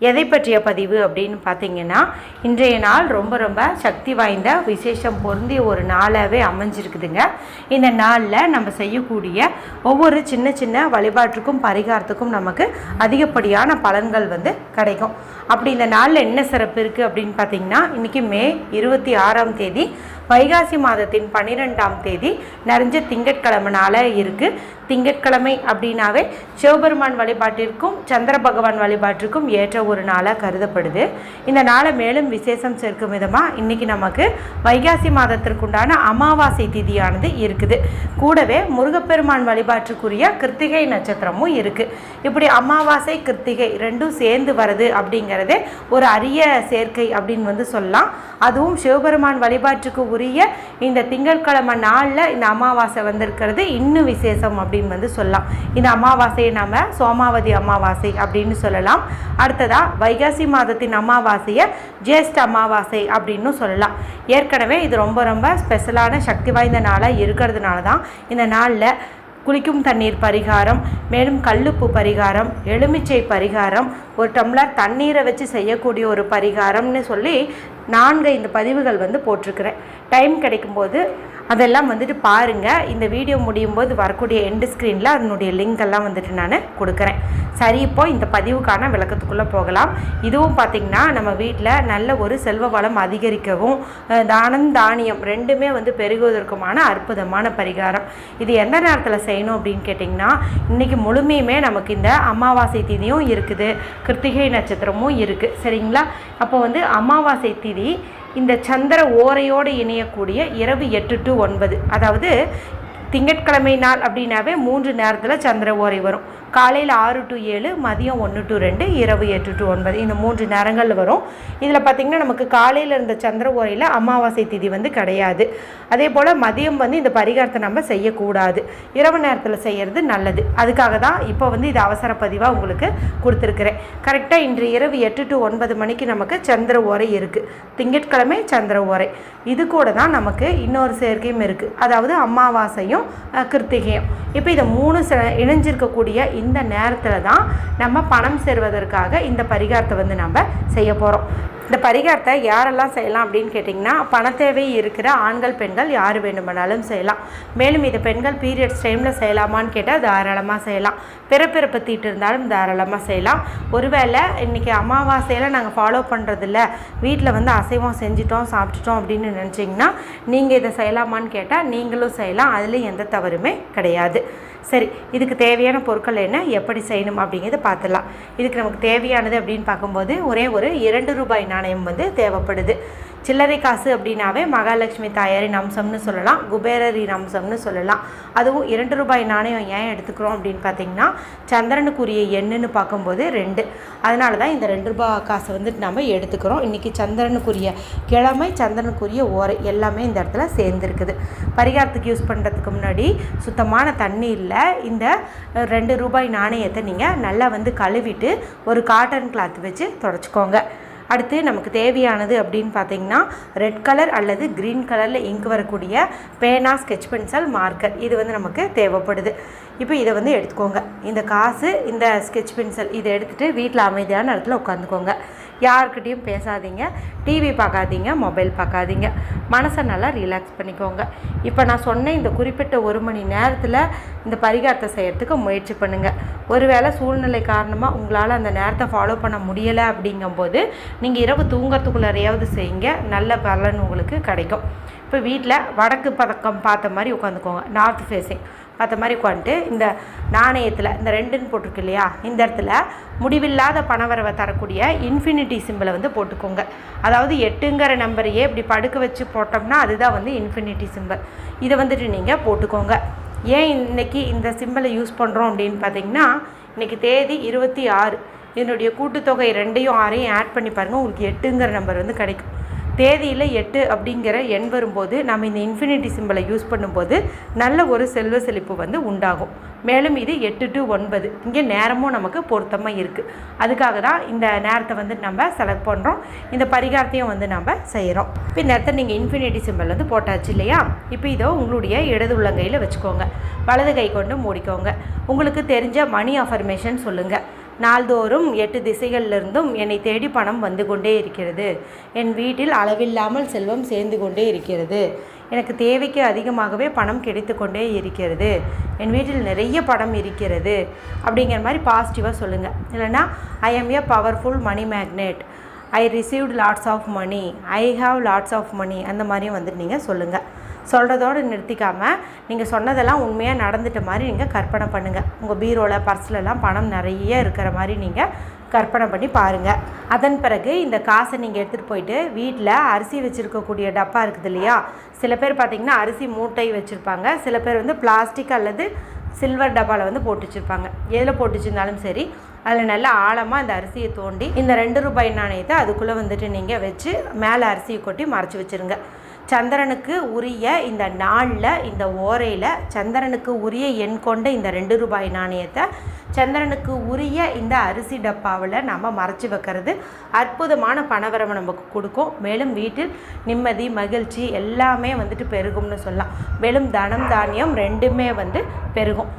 எதை பற்றிய பதிவு அப்படின்னு பார்த்தீங்கன்னா இன்றைய நாள் ரொம்ப ரொம்ப சக்தி வாய்ந்த விசேஷம் பொருந்திய ஒரு நாளாகவே அமைஞ்சிருக்குதுங்க. இந்த நாளில் நம்ம செய்யக்கூடிய ஒவ்வொரு சின்ன சின்ன வழிபாட்டுக்கும் பரிகாரத்துக்கும் நமக்கு அதிகப்படியான பலன்கள் வந்து கிடைக்கும். அப்படி இந்த நாளில் என்ன சிறப்பு இருக்குது அப்படின்னு பார்த்தீங்கன்னா இன்றைக்கி மே இருபத்தி ஆறாம் தேதி வைகாசி மாதத்தின் பன்னிரெண்டாம் தேதி நிறைஞ்ச திங்கட்கிழமை நாளாக இருக்குது திங்கட்கிழமை அப்படின்னாவே சிவபெருமான் வழிபாட்டிற்கும் சந்திர பகவான் வழிபாட்டிற்கும் ஏற்ற ஒரு நாளாக கருதப்படுது. இந்த நாளை மேலும் விசேஷம் சேர்க்கும் விதமாக இன்றைக்கி நமக்கு வைகாசி மாதத்திற்குண்டான அமாவாசை திதியானது இருக்குது. கூடவே முருகப்பெருமான் வழிபாட்டுக்குரிய கிருத்திகை நட்சத்திரமும் இருக்குது இப்படி அமாவாசை கிருத்திகை ரெண்டும் சேர்ந்து வருது அப்படிங்கிறதே ஒரு அரிய சேர்க்கை அப்படின்னு வந்து சொல்லலாம். அதுவும் சிவபெருமான் வழிபாட்டுக்கு உரிய இந்த திங்கட்கிழமை நாளில் இந்த அமாவாசை வந்திருக்கிறது. இன்னும் விசேஷம் அப்படின்னு வந்து சொல்லலாம். இந்த அமாவாசையை நாம் சோமாவதி அமாவாசை அப்படின்னு சொல்லலாம். அடுத்ததாக வைகாசி மாதத்தின் அமாவாசையை ஜேஷ்ட அமாவாசை அப்படின்னு சொல்லலாம். ஏற்கனவே இது ரொம்ப ரொம்ப ஸ்பெஷலான சக்தி வாய்ந்த நாளாக இருக்கிறதுனால தான் இந்த நாளில் குளிக்கும் தண்ணீர் பரிகாரம் மேலும் கல்லுப்பு பரிகாரம் எலுமிச்சை பரிகாரம் ஒரு டம்ளர் தண்ணீரை வச்சு செய்யக்கூடிய ஒரு பரிகாரம்னு சொல்லி நான்கு இந்த பதிவுகள் வந்து போட்டிருக்கிறேன். டைம் கிடைக்கும்போது அதெல்லாம் வந்துட்டு பாருங்கள் இந்த வீடியோ முடியும் போது வரக்கூடிய எண்டு ஸ்க்ரீனில் அதனுடைய லிங்க் எல்லாம் வந்துட்டு நான் கொடுக்குறேன். சரி இப்போ இந்த பதிவுக்கான விளக்கத்துக்குள்ளே போகலாம். இதுவும் பார்த்திங்கன்னா நம்ம வீட்டில் நல்ல ஒரு செல்வ வளம் அதிகரிக்கவும் தானம் தானியம் ரெண்டுமே வந்து பெருகுவதற்குமான அற்புதமான பரிகாரம். இது எந்த நேரத்தில் செய்யணும் அப்படின்னு கேட்டிங்கன்னா இன்றைக்கி முழுமையுமே நமக்கு இந்த அமாவாசை திதியும் இருக்குது. கிருத்திகை நட்சத்திரமும் இருக்குது சரிங்களா? அப்போ வந்து அமாவாசை திதி இந்த சந்திர ஓரையோடு இணையக்கூடிய இரவு எட்டு டு ஒன்பது. அதாவது திங்கட்கிழமை நாள் அப்படின்னாவே மூன்று நேரத்தில் சந்திர ஓரை வரும். காலையில் ஆறு டு ஏழு மதியம் ஒன்று டு ரெண்டு இரவு எட்டு டு ஒன்பது இந்த மூன்று நேரங்கள் வரும். இதில் பார்த்திங்கன்னா நமக்கு காலையில் இருந்த சந்திர ஓரையில் அமாவாசை திதி வந்து கிடையாது. அதே போல் மதியம் வந்து இந்த பரிகாரத்தை நம்ம செய்யக்கூடாது. இரவு நேரத்தில் செய்கிறது நல்லது. அதுக்காக தான் இப்போ வந்து இது அவசர பதிவாக உங்களுக்கு கொடுத்துருக்குறேன். கரெக்டாக இன்று இரவு எட்டு டு ஒன்பது மணிக்கு நமக்கு சந்திர ஓரை இருக்குது திங்கட்கிழமை சந்திர ஓரை. இது கூட தான் நமக்கு இன்னொரு சேர்க்கையும் இருக்குது அதாவது அமாவாசையும் அஹ், கிருத்திகையும். இப்போ இதை மூணு ச இணைஞ்சிருக்கக்கூடிய இந்த நேரத்தில் தான் நம்ம பணம் சேருவதற்காக இந்த பரிகாரத்தை வந்து நம்ம செய்ய போகிறோம் இந்த பரிகாரத்தை யாரெல்லாம் செய்யலாம் அப்படின்னு கேட்டிங்கன்னா பணத்தேவை இருக்கிற ஆண்கள் பெண்கள் யார் வேண்டுமானாலும் செய்யலாம். மேலும் இதை பெண்கள் பீரியட்ஸ் டைமில் செய்யலாமான்னு கேட்டால் தாராளமாக செய்யலாம். பிறப்பிறப்பு தீட்டு இருந்தாலும் தாராளமாக செய்யலாம். ஒருவேளை இன்றைக்கி அமாவாசையில் நாங்கள் ஃபாலோ பண்ணுறதில்ல வீட்டில் வந்து அசைவம் செஞ்சிட்டோம் சாப்பிட்டுட்டோம் அப்படின்னு நினச்சிங்கன்னா நீங்கள் இதை செய்யலாமான்னு கேட்டால் நீங்களும் செய்யலாம். அதில் எந்த தவறுமே கிடையாது. சரி இதுக்கு தேவையான பொருட்கள் என்ன எப்படி செய்யணும் அப்படிங்கிறத பார்த்துடலாம். இதுக்கு நமக்கு தேவையானது அப்படின்னு பார்க்கும்போது ஒரே ஒரு இரண்டு ரூபாய் நாணயம் வந்து தேவைப்படுது. சில்லறை காசு அப்படின்னாவே மகாலட்சுமி தாயாரின் அம்சம்னு சொல்லலாம் குபேரரின் அம்சம்னு சொல்லலாம். அதுவும் இரண்டு ரூபாய் நாணயம் ஏன் எடுத்துக்கிறோம் அப்படின்னு பார்த்தீங்கன்னா சந்திரனுக்குரிய எண்ணுன்னு பார்க்கும்போது ரெண்டு. அதனால தான் இந்த ரெண்டு ரூபாய் காசை வந்துட்டு நம்ம எடுத்துக்கிறோம். இன்றைக்கி சந்திரனுக்குரிய கிழமை சந்திரனுக்குரிய ஓரை எல்லாமே இந்த இடத்துல சேர்ந்துருக்குது. பரிகாரத்துக்கு யூஸ் பண்ணுறதுக்கு முன்னாடி சுத்தமான தண்ணியில் இந்த ரெண்டு ரூபாய் நாணயத்தை நீங்கள் நல்லா வந்து கழுவிட்டு ஒரு காட்டன் கிளாத் வச்சு தொடச்சிக்கோங்க. அடுத்து நமக்கு தேவையானது அப்படின்னு பார்த்தீங்கன்னா ரெட் கலர் அல்லது க்ரீன் கலரில் இங்க் வரக்கூடிய பேனா ஸ்கெட்ச் பென்சில் மார்க்கர் இது வந்து நமக்கு தேவைப்படுது. இப்போ இதை வந்து எடுத்துக்கோங்க. இந்த காசு இந்த ஸ்கெட்ச் பென்சில் இதை எடுத்துகிட்டு வீட்டில் அமைதியான இடத்துல உட்காந்துக்கோங்க. யாருக்கிட்டேயும் பேசாதீங்க. டிவி பார்க்காதீங்க மொபைல் பார்க்காதீங்க. மனசை நல்லா ரிலாக்ஸ் பண்ணிக்கோங்க. இப்போ நான் சொன்ன இந்த குறிப்பிட்ட ஒரு மணி நேரத்தில் இந்த பரிகாரத்தை செய்கிறதுக்கு முயற்சி பண்ணுங்கள் ஒருவேளை சூழ்நிலை காரணமாக உங்களால் அந்த நேரத்தை ஃபாலோ பண்ண முடியலை அப்படிங்கும்போது நீங்கள் இரவு தூங்குறதுக்குள்ளாரையாவது செய்யுங்க. நல்ல பலன் உங்களுக்கு கிடைக்கும். இப்போ வீட்டில் வடக்கு பதக்கம் பார்த்த மாதிரி உட்காந்துக்கோங்க. நார்த் ஃபேஸிங் பார்த்த மாதிரி உட்காந்துட்டு இந்த நாணயத்தில் இந்த ரெண்டுன்னு போட்டிருக்கு இல்லையா? இந்த இடத்துல முடிவில்லாத பணவரவை தரக்கூடிய இன்ஃபினிட்டி சிம்பிளை வந்து போட்டுக்கோங்க. அதாவது எட்டுங்கிற நம்பரையே இப்படி படுக்க வச்சு போட்டோம்னா அதுதான் வந்து இன்ஃபினிட்டி சிம்பிள் இதை வந்துட்டு நீங்கள் போட்டுக்கோங்க. ஏன் இன்றைக்கி இந்த சிம்பிளை யூஸ் பண்ணுறோம் அப்படின்னு பார்த்தீங்கன்னா இன்னைக்கு தேதி இருபத்தி ஆறு. இதனுடைய கூட்டுத்தொகை ரெண்டையும் ஆறையும் ஆட் பண்ணி பாருங்கள் உங்களுக்கு எட்டுங்கிற நம்பர் வந்து கிடைக்கும். தேதியில் எட்டு அப்படிங்கிற எண் வரும்போது நம்ம இந்த இன்ஃபினிட்டி சிம்பிளை யூஸ் பண்ணும்போது நல்ல ஒரு செல்வ செழிப்பு வந்து உண்டாகும். மேலும் இது எட்டு டு ஒன்பது. இங்கே நேரமும் நமக்கு பொருத்தமாக இருக்குது அதுக்காக தான் இந்த நேரத்தை வந்து நம்ம செலக்ட் பண்ணுறோம் இந்த பரிகாரத்தையும் வந்து நம்ம செய்கிறோம் இப்போ இந்த நேரத்தை நீங்கள் இன்ஃபினிட்டி சிம்பிள் வந்து போட்டாச்சு இல்லையா? இப்போ இதோ உங்களுடைய இடது உள்ளங்கையில் வச்சுக்கோங்க. வலது கை கொண்டு மூடிக்கோங்க. உங்களுக்கு தெரிஞ்ச மணி அஃபர்மேஷன் சொல்லுங்கள் நாள்தோறும் எட்டு திசைகளிலிருந்தும் என்னை தேடி பணம் வந்து கொண்டே இருக்கிறது. என் வீட்டில் அளவில்லாமல் செல்வம் சேர்ந்து கொண்டே இருக்கிறது. எனக்கு தேவைக்கு அதிகமாகவே பணம் கிடைத்து கொண்டே இருக்கிறது. என் வீட்டில் நிறைய பணம் இருக்கிறது. அப்படிங்கிற மாதிரி பாசிட்டிவாக சொல்லுங்கள் இல்லைன்னா I am a powerful money magnet I received lots of money I have lots of money அந்த மாதிரியும் வந்துட்டு நீங்கள் சொல்லுங்கள் சொல்கிறதோடு நிறுத்திக்காமல் நீங்கள் சொன்னதெல்லாம் உண்மையாக நடந்துட்ட மாதிரி நீங்கள் கற்பனை பண்ணுங்கள் உங்கள் பீரோவில் பர்ஸ்லலாம் பணம் நிறைய இருக்கிற மாதிரி நீங்கள் கற்பனை பண்ணி பாருங்கள் அதன் பிறகு இந்த காசை நீங்கள் எடுத்துகிட்டு போயிட்டு வீட்டில் அரிசி வச்சுருக்கக்கூடிய டப்பா இருக்குது இல்லையா? சில பேர் பார்த்திங்கன்னா அரிசி மூட்டை வச்சுருப்பாங்க. சில பேர் வந்து பிளாஸ்டிக் அல்லது சில்வர் டப்பாவில் வந்து போட்டு வச்சுருப்பாங்க. எதில் போட்டு வச்சுருந்தாலும் சரி அதில் நல்லா ஆழமாக இந்த அரிசியை தோண்டி இந்த ரெண்டு ரூபாய் நாணயத்தை அதுக்குள்ளே வந்துட்டு நீங்கள் வச்சு மேலே அரிசியை கொட்டி மறைச்சி வச்சுருங்க. சந்திரனுக்கு உரிய இந்த நாளில் இந்த ஓரையில் சந்திரனுக்கு உரிய எண் கொண்ட இந்த ரெண்டு ரூபாய் நாணயத்தை சந்திரனுக்கு உரிய இந்த அரிசி டப்பாவில் நம்ம மறைச்சி வைக்கிறது. அற்புதமான பணவரவை நமக்கு கொடுக்கும். மேலும் வீட்டில் நிம்மதி மகிழ்ச்சி எல்லாமே வந்துட்டு பெருகும்னு சொல்லலாம். மேலும் தனம் தானியம் ரெண்டுமே வந்து பெருகும்.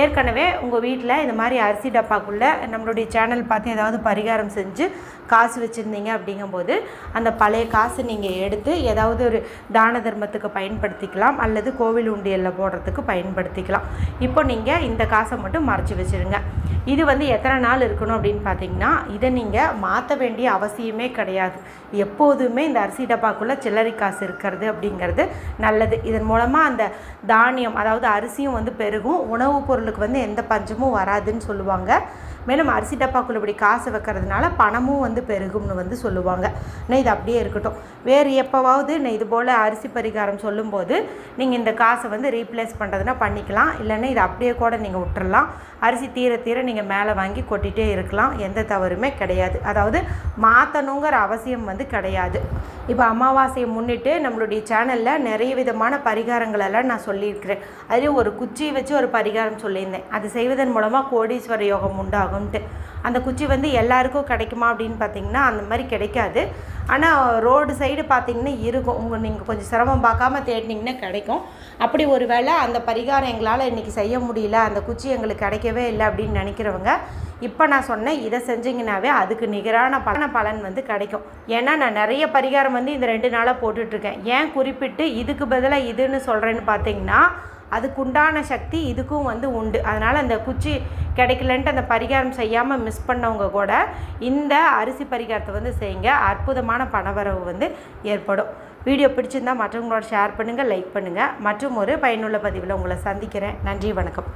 ஏற்கனவே உங்கள் வீட்டில் இந்த மாதிரி அரிசி டப்பாக்குள்ளே நம்மளுடைய சேனல் பார்த்து ஏதாவது பரிகாரம் செஞ்சு காசு வச்சுருந்தீங்க அப்படிங்கும்போது அந்த பழைய காசு நீங்கள் எடுத்து ஏதாவது ஒரு தான தர்மத்துக்கு பயன்படுத்திக்கலாம் அல்லது கோவில் உண்டியலில் போடுறதுக்கு பயன்படுத்திக்கலாம். இப்போ நீங்கள் இந்த காசை மட்டும் மறைச்சி வச்சுருங்க. இது வந்து எத்தனை நாள் இருக்கணும் அப்படின்னு பார்த்தீங்கன்னா இதை நீங்கள் மாற்ற வேண்டிய அவசியமே கிடையாது. எப்போதுமே இந்த அரிசி டப்பாக்குள்ளே சில்லறை காசு இருக்கிறது அப்படிங்கிறது நல்லது. இதன் மூலமாக அந்த தானியம் அதாவது அரிசியும் வந்து பெருகும். உணவுப் பொருளுக்கு வந்து எந்த பஞ்சமும் வராதுன்னு சொல்லுவாங்க. மேலும் அரிசி டப்பாக்குள்ள இப்படி காசு வைக்கிறதுனால பணமும் வந்து பெருகும்னு வந்து சொல்லுவாங்க. நான் இது அப்படியே இருக்கட்டும். வேறு எப்போவாவது நான் இது போல் அரிசி பரிகாரம் சொல்லும்போது நீங்கள் இந்த காசை வந்து ரீப்ளேஸ் பண்ணுறதுனா பண்ணிக்கலாம். இல்லைன்னா இது அப்படியே கூட நீங்கள் விட்டுறலாம். அரிசி தீர தீர நீங்கள் மேலே வாங்கி கொட்டிகிட்டே இருக்கலாம். எந்த தவறுமே கிடையாது. அதாவது மாற்றணுங்கிற அவசியம் வந்து கிடையாது. இப்போ அமாவாசையை முன்னிட்டு நம்மளுடைய சேனலில் நிறைய விதமான பரிகாரங்கள் எல்லாம் நான் சொல்லியிருக்கிறேன். அதுலேயும் ஒரு குச்சியை வச்சு ஒரு பரிகாரம் சொல்லியிருந்தேன். அது செய்வதன் மூலமாக கோடீஸ்வர யோகம் உண்டாகும்ன்ட்டு. அந்த குச்சி வந்து எல்லாருக்கும் கிடைக்குமா அப்படின்னு பார்த்தீங்கன்னா அந்த மாதிரி கிடைக்காது. ஆனால் ரோடு சைடு பார்த்தீங்கன்னா இருக்கும். உங்கள் நீங்கள் கொஞ்சம் சிரமம் பார்க்காம தேடினீங்கன்னா கிடைக்கும். அப்படி ஒரு வேளை அந்த பரிகாரம் எங்களால் இன்றைக்கி செய்ய முடியல அந்த குச்சி எங்களுக்கு கிடைக்கவே இல்லை அப்படின்னு நினைக்கிறவங்க இப்போ நான் சொன்னேன் இதை செஞ்சிங்கனாவே அதுக்கு நிகரான பலன பலன் வந்து கிடைக்கும். ஏன்னா நான் நிறைய பரிகாரம் வந்து இந்த ரெண்டு நாளாக போட்டுட்ருக்கேன். ஏன் குறிப்பிட்டு இதுக்கு பதிலாக இதுன்னு சொல்கிறேன்னு பார்த்தீங்கன்னா அதுக்குண்டான சக்தி இதுக்கும் வந்து உண்டு. அதனால் அந்த குச்சி கிடைக்கலன்ட்டு அந்த பரிகாரம் செய்யாமல் மிஸ் பண்ணவங்க கூட இந்த அரிசி பரிகாரத்தை வந்து செய்யுங்க. அற்புதமான பணவரவு வந்து ஏற்படும். வீடியோ பிடிச்சிருந்தால் மற்றவங்களோட ஷேர் பண்ணுங்கள் லைக் பண்ணுங்கள் மற்றும் ஒரு பயனுள்ள பதிவில் உங்களை சந்திக்கிறேன். நன்றி வணக்கம்.